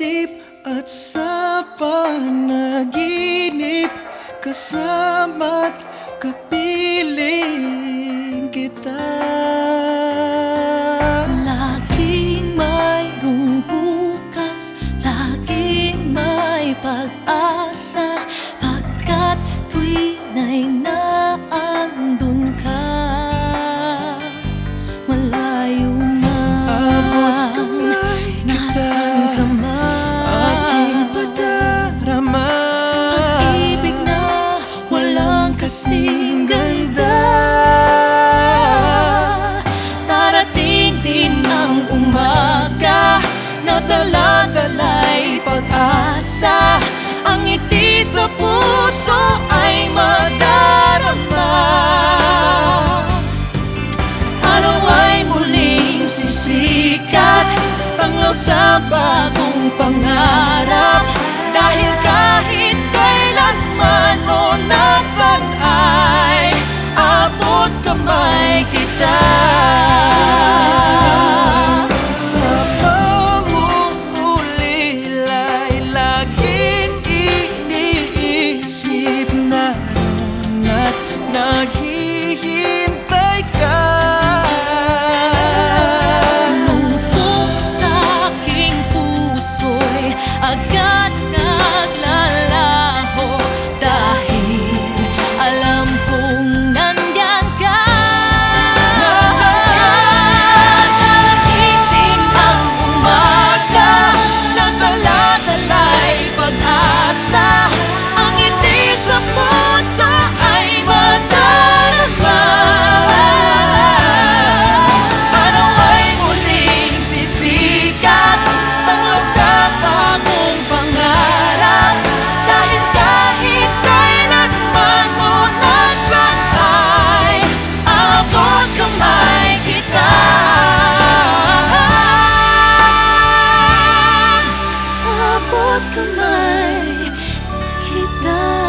isip at sa panaginip kasama't kapit bagong pangarap abot kamay kita